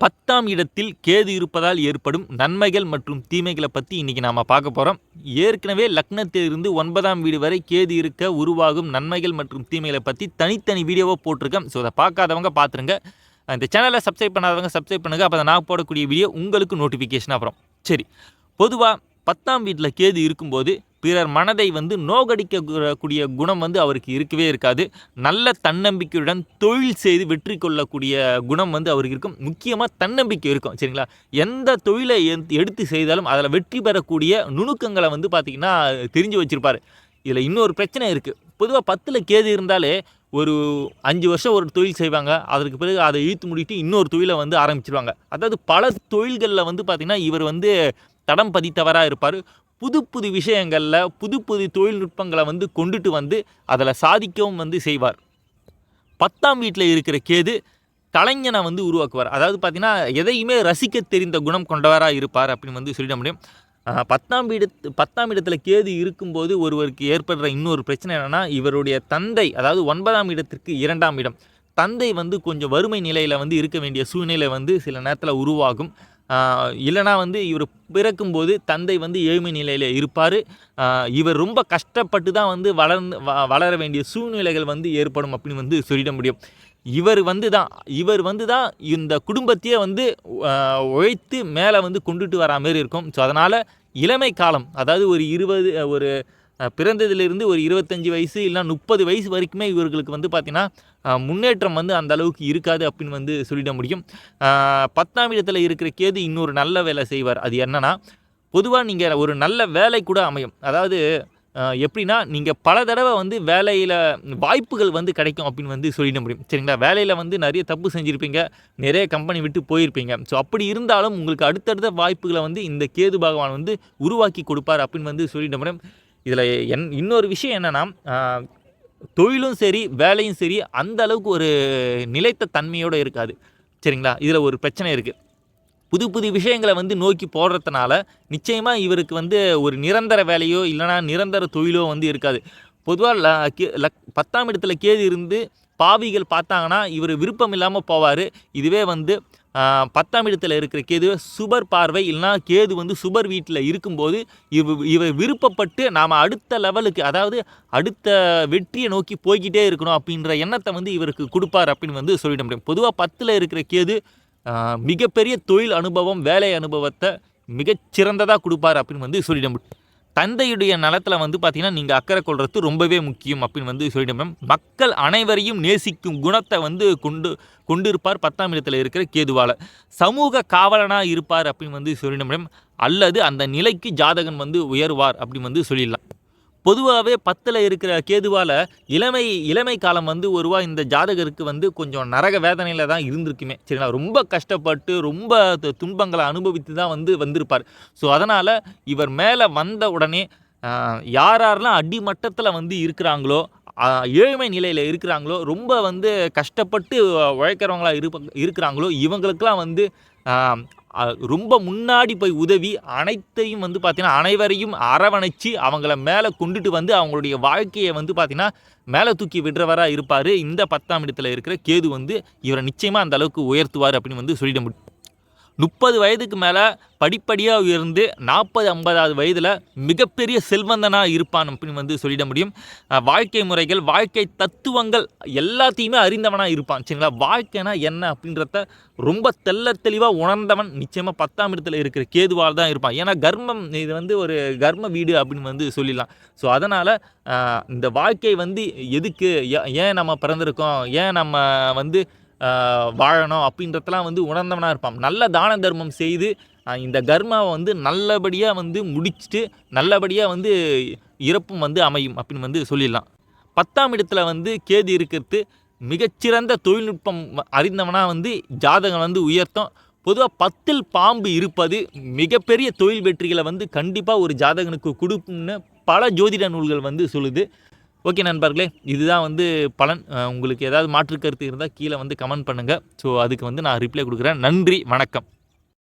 பத்தாம் இடத்தில் கேது இருப்பதால் ஏற்படும் நன்மைகள் மற்றும் தீமைகளை பற்றி இன்றைக்கி நாம் பார்க்க போகிறோம் ஏற்கனவே லக்னத்திலிருந்து ஒன்பதாம் வீடு வரை கேது இருக்க உருவாகும் நன்மைகள் மற்றும் தீமைகளை பற்றி தனித்தனி வீடியோவாக போட்டிருக்கேன் ஸோ அதை பார்க்காதவங்க பார்த்துருங்க இந்த சேனலை சப்ஸ்கிரைப் பண்ணாதவங்க சப்ஸ்கிரைப் பண்ணுங்கள் அப்போ நான் போடக்கூடிய வீடியோ உங்களுக்கு நோட்டிஃபிகேஷன் அப்புறம் சரி பொதுவாக பத்தாம் வீட்டில் கேது இருக்கும்போது பிறர் மனதை வந்து நோகடிக்கக்கூடிய குணம் வந்து அவருக்கு இருக்கவே இருக்காது. நல்ல தன்னம்பிக்கையுடன் தொழில் செய்து வெற்றி கொள்ளக்கூடிய குணம் வந்து அவருக்கு இருக்கும். முக்கியமாக தன்னம்பிக்கை இருக்கும் சரிங்களா? எந்த தொழிலை எடுத்து செய்தாலும் அதில் வெற்றி பெறக்கூடிய நுணுக்கங்களை வந்து பார்த்திங்கன்னா தெரிஞ்சு வச்சுருப்பார். இதில் இன்னொரு பிரச்சனை இருக்குது பொதுவாக பத்தில் கேது இருந்தாலே ஒரு அஞ்சு வருஷம் ஒரு தொழில் செய்வாங்க. அதற்கு பிறகு அதை இழுத்து முடிட்டு இன்னொரு தொழிலை வந்து ஆரம்பிச்சிருவாங்க. அதாவது பல தொழில்களில் வந்து பார்த்திங்கன்னா இவர் வந்து தடம் பதித்தவராக இருப்பார். புது புது விஷயங்களில் புது புது தொழில்நுட்பங்களை வந்து கொண்டுட்டு வந்து அதில் சாதிக்கவும் வந்து செய்வார். பத்தாம் வீட்டில் இருக்கிற கேது கலைஞனை வந்து உருவாக்குவார். அதாவது பார்த்திங்கன்னா எதையுமே ரசிக்க தெரிந்த குணம் கொண்டவராக இருப்பார் அப்படின்னு வந்து சொல்லிட முடியும். பத்தாம் வீடு பத்தாம் இடத்துல கேது இருக்கும்போது ஒருவருக்கு ஏற்படுற இன்னொரு பிரச்சனை என்னென்னா இவருடைய தந்தை அதாவது ஒன்பதாம் இடத்திற்கு இரண்டாம் இடம் தந்தை வந்து கொஞ்சம் வறுமை நிலையில் வந்து இருக்க வேண்டிய சூழ்நிலை வந்து சில நேரத்தில் உருவாகும். இல்லைனா வந்து இவர் பிறக்கும்போது தந்தை வந்து ஏழ்மை நிலையில் இருப்பார். இவர் ரொம்ப கஷ்டப்பட்டு தான் வந்து வளர்ந்து வளர வேண்டிய சூழ்நிலைகள் வந்து ஏற்படும் அப்படின்னு வந்து சொல்லிட முடியும். இவர் வந்து தான் இவர் வந்து தான் இந்த குடும்பத்தையே வந்து உழைத்து மேலே வந்து கொண்டுட்டு வரா மாரி இருக்கும். ஸோ அதனால் இளமை காலம் அதாவது ஒரு இருபது ஒரு பிறந்ததிலிருந்து ஒரு இருபத்தஞ்சி வயசு இல்லை முப்பது வயசு வரைக்குமே இவர்களுக்கு வந்து பார்த்திங்கன்னா முன்னேற்றம் வந்து அந்த அளவுக்கு இருக்காது அப்படின்னு வந்து சொல்லிட முடியும். பத்தாம் இடத்தில் இருக்கிற கேது இன்னொரு நல்ல வேலை செய்வார். அது என்னென்னா பொதுவாக நீங்கள் ஒரு நல்ல வேலை கூட அமையும். அதாவது எப்படின்னா நீங்கள் பல தடவை வந்து வேலையில் வாய்ப்புகள் வந்து கிடைக்கும் அப்படின்னு வந்து சொல்லிட முடியும். சரிங்களா? வேலையில் வந்து நிறைய தப்பு செஞ்சுருப்பீங்க. நிறைய கம்பெனி விட்டு போயிருப்பீங்க. ஸோ அப்படி இருந்தாலும் உங்களுக்கு அடுத்தடுத்த வாய்ப்புகளை வந்து இந்த கேது பகவான் வந்து உருவாக்கி கொடுப்பார் அப்படின்னு வந்து சொல்லிட முடியும். இதில் என் இன்னொரு விஷயம் என்னென்னா தொழிலும் சரி வேலையும் சரி அந்த அளவுக்கு ஒரு நிலைத்த தன்மையோடு இருக்காது. சரிங்களா? இதில் ஒரு பிரச்சனை இருக்குது புது புது விஷயங்களை வந்து நோக்கி போடுறதுனால நிச்சயமாக இவருக்கு வந்து ஒரு நிரந்தர வேலையோ இல்லைனா நிரந்தர தொழிலோ வந்து இருக்காது. பொதுவாக லக் பத்தாம் இடத்துல கேது இருந்து பாவிகள் பார்த்தாங்கன்னா இவர் விருப்பம் இல்லாமல் போவார். இதுவே வந்து பத்தாம் இடத்துல இருக்கிற கேது சுபர் பார்வை இல்லைனா கேது வந்து சுபர் வீட்டில் இருக்கும்போது இவ இவர் விருப்பப்பட்டு நாம் அடுத்த லெவலுக்கு அதாவது அடுத்த வெற்றியை நோக்கி போய்கிட்டே இருக்கணும் அப்படின்ற எண்ணத்தை வந்து இவருக்கு கொடுப்பார் அப்படின்னு வந்து சொல்லிட முடியும். பொதுவாக பத்தில் இருக்கிற கேது மிகப்பெரிய தொழில் அனுபவம் வேலை அனுபவத்தை மிகச்சிறந்ததாக கொடுப்பார் அப்படின்னு வந்து சொல்லிட முடியும். தந்தையுடைய நலத்தில் வந்து பார்த்திங்கன்னா நீங்கள் அக்கறை கொள்வது ரொம்பவே முக்கியம் அப்படின்னு வந்து சொல்லிட மக்கள் அனைவரையும் நேசிக்கும் குணத்தை வந்து கொண்டு கொண்டு இருப்பார் பத்தாம் இடத்தில் இருக்கிற கேதுவால் சமூக காவலனாக இருப்பார் அப்படின்னு வந்து சொல்லிட முடியும் அல்லது அந்த நிலைக்கு ஜாதகன் வந்து உயர்வார் அப்படின்னு வந்து சொல்லிடலாம். பொதுவாகவே பத்தில் இருக்கிற கேதுவால் இளமை இளமை காலம் வந்து ஒருவா இந்த ஜாதகருக்கு வந்து கொஞ்சம் நரக வேதனையில் தான் இருந்திருக்குமே. சரிங்களா? ரொம்ப கஷ்டப்பட்டு ரொம்ப துன்பங்களை அனுபவித்து தான் வந்து வந்திருப்பார். ஸோ அதனால் இவர் மேலே வந்த உடனே யார் யாரெல்லாம் அடிமட்டத்தில் வந்து இருக்கிறாங்களோ ஏழ்மை நிலையில் இருக்கிறாங்களோ ரொம்ப வந்து கஷ்டப்பட்டு உழைக்கிறவங்களா இருப்ப இருக்கிறாங்களோ இவங்களுக்கெல்லாம் வந்து ரொம்ப முன்னாடி போய் உதவி அனைத்தையும் வந்து பார்த்திங்கன்னா அனைவரையும் அரவணைச்சு அவங்கள மேலே கொண்டுட்டு வந்து அவங்களுடைய வாழ்க்கையை வந்து பார்த்திங்கன்னா மேலே தூக்கி விடுறவராக இருப்பார். இந்த பத்தாம் இடத்துல இருக்கிற கேது வந்து இவரை நிச்சயமாக அந்த அளவுக்கு உயர்த்துவார் அப்படின்னு வந்து சொல்லிட முடியும். முப்பது வயதுக்கு மேலே படிப்படியாக உயர்ந்து நாற்பது ஐம்பதாவது வயதில் மிகப்பெரிய செல்வந்தனாக இருப்பான் அப்படின்னு வந்து சொல்லிட முடியும். வாழ்க்கை முறைகள் வாழ்க்கை தத்துவங்கள் எல்லாத்தையுமே அறிந்தவனாக இருப்பான் சரிங்களா? வாழ்க்கைனா என்ன அப்படின்றத ரொம்ப தெல்ல தெளிவாக உணர்ந்தவன் நிச்சயமாக பத்தாம் இடத்துல இருக்கிற கேதுவால் தான் இருப்பான். ஏன்னா கர்மம் இது வந்து ஒரு கர்ம வீடு அப்படின்னு வந்து சொல்லிடலாம். ஸோ அதனால் இந்த வாழ்க்கை வந்து எதுக்கு ஏன் நம்ம பிறந்திருக்கோம்? ஏன் நம்ம வந்து வாழணும் அப்படின்றதெல்லாம் வந்து உணர்ந்தவனாக இருப்பான். நல்ல தான தர்மம் செய்து இந்த கர்மாவை வந்து நல்லபடியாக வந்து முடிச்சுட்டு நல்லபடியாக வந்து இறப்பும் வந்து அமையும் அப்படின்னு வந்து சொல்லிடலாம். பத்தாம் இடத்துல வந்து கேது இருக்கிறது மிகச்சிறந்த தொழில்நுட்பம் அறிந்தவனாக வந்து ஜாதகம் வந்து உயர்த்தும். பொதுவாக பத்தில் பாம்பு இருப்பது மிகப்பெரிய தொழில் வெற்றிகளை வந்து கண்டிப்பாக ஒரு ஜாதகனுக்கு கொடுக்கும்னு பல ஜோதிட நூல்கள் வந்து சொல்லுது. ஓகே நண்பர்களே இதுதான் வந்து பலன் உங்களுக்கு ஏதாவது மாற்று கருத்து இருந்தால் கீழே வந்து கமெண்ட் பண்ணுங்கள் ஸோ அதுக்கு வந்து நான் ரிப்ளை கொடுக்குறேன். நன்றி வணக்கம்.